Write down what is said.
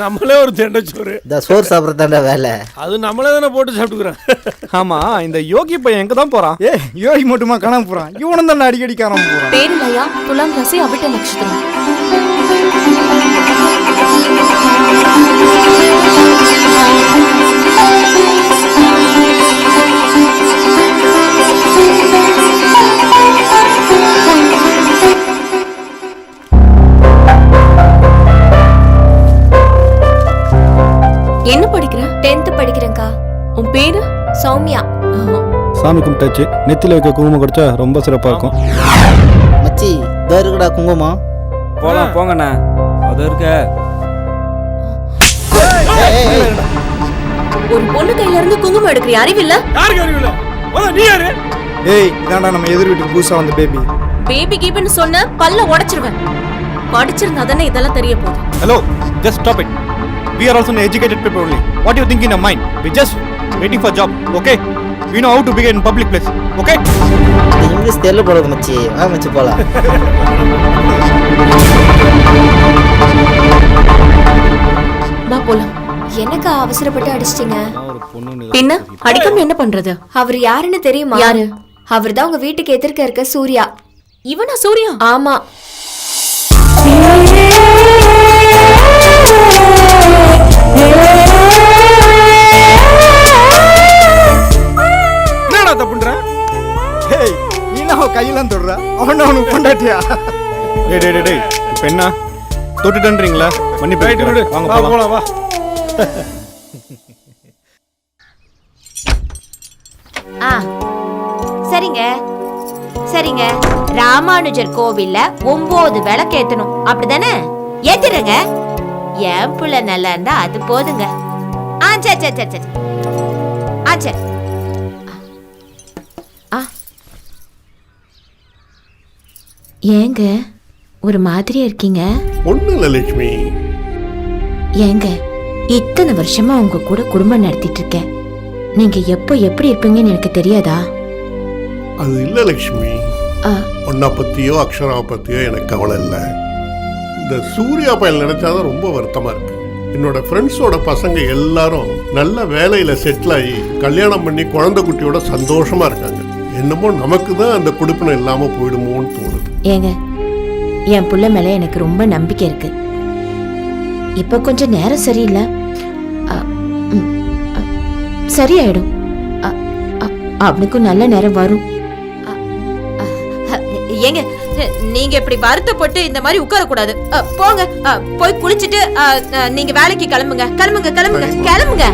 நம்மளே ஒரு தெண்டச்சோறு இந்த சோறு சாப்பிட்றதாண்டா வேலை. அது நம்மளே தானே போட்டு சாப்பிட்டுக்கிறோம். ஆமா இந்த யோகி பையன் எங்க தான் போறான்? ஏ யோகி மட்டுமா காணாம போறான்? இவனும் தான் அடிக்கடி காணாம போறான்? பேருலையா துலாம் ராசி அவிட்ட நட்சத்திரம். டென்த் படிக்கிறேன்க்கா உன் பேரு? சௌமியா. சாமி கும்பிட்டாச்சு நெத்தில வைக்க குங்குமம் கொடுத்தா ரொம்ப சிறப்பா இருக்கும். மச்சி இதோ இருக்குடா குங்குமம். போலாம் போங்கண்ணா. அது இருக்க. ஒரு பொண்ணு கையில இருந்து குங்குமம் எடுக்கிற அறிவில்ல? யாருக்கு அறிவில்ல? முதல்ல நீ யாரு? ஏய் இதாண்டா நம்ம எதிர் வீட்டுக்கு புதுசா வந்த பேபி பேபி கீப்னு சொன்ன பல்ல உடைச்சிருவேன். படிச்சிருந்தா தானே இதெல்லாம் தெரிய போகுது. Hello just stop it we are also an educated people only. What do you think in your mind? We just waiting for job okay? We know how to behave in public place okay? English தெரியல போடுறது மச்சி. வா மச்சி போலாம். வா போலாம். என்னக்கா அவசரப்பட்டு அடிச்சிட்டீங்க? பின்ன அடிக்காம என்ன பண்றது? அவர் யாருன்னு தெரியுமா? யாரு? அவர் தான் உங்க வீட்டுக்கு எதிர்க்க இருக்க சூர்யா. இவனா சூர்யா? ஆமா. என்ன அவன் கையெல்லாம் தொடுற அவன் அவனுக்கு கொண்டாட்டியா டேய் டேய் டேய், இப்போ என்ன தொட்டுட்டன்றீங்களா மன்னி ரைட் விடு போயிட்டு வாங்க போலாம். வா. ஆ சரிங்க சரிங்க. ராமானுஜர் கோவில்ல ஒன்பது விளக்கு ஏத்தணும். அப்படிதானே? ஏத்திடுங்க என் புள்ள நல்லா இருந்தா அது போதுங்க. ஆ சரி சரி சரி சரி ஆ சரி ஏங்க ஒரு மாதிரியா இருக்கீங்க? ஒன்றும் இல்லை லட்சுமி ஏங்க இத்தனை வருஷமா உங்க கூட குடும்பம் நடத்திட்டு இருக்கேன். நீங்க எப்போ எப்படி இருப்பீங்கன்னு எனக்கு தெரியாதா? அது இல்லை லட்சுமி ஆ. உன்னை பற்றியோ அக்ஷராவை பற்றியோ எனக்கு கவலை இல்லை. இந்த சூர்யா பயல் நினைச்சாதான் ரொம்ப வருத்தமாக இருக்கு. என்னோட ஃப்ரெண்ட்ஸோட பசங்க எல்லாரும் நல்ல வேலையில் செட்டில் ஆகி கல்யாணம் பண்ணி குழந்தை குட்டியோட சந்தோஷமா இருக்காங்க. என்னமோ நமக்கு தான் அந்த குடுப்பினம் இல்லாமல் போயிடுமோன்னு தோணுது. ஏங்க என் புள்ள மேல எனக்கு ரொம்ப நம்பிக்கை இருக்கு. இப்ப கொஞ்சம் நேரம் சரியில்லை? அ, ம், அ, சரியாயிடும். அ, அ, அவனுக்கும் நல்ல நேரம் வரும். ஏங்க நீங்க இப்படி வருத்தப்பட்டு இந்த மாதிரி உட்கார கூடாது போங்க போய் குளிச்சிட்டு நீங்க வேலைக்கு கிளம்புங்க. கிளம்புங்க கிளம்புங்க கிளம்புங்க.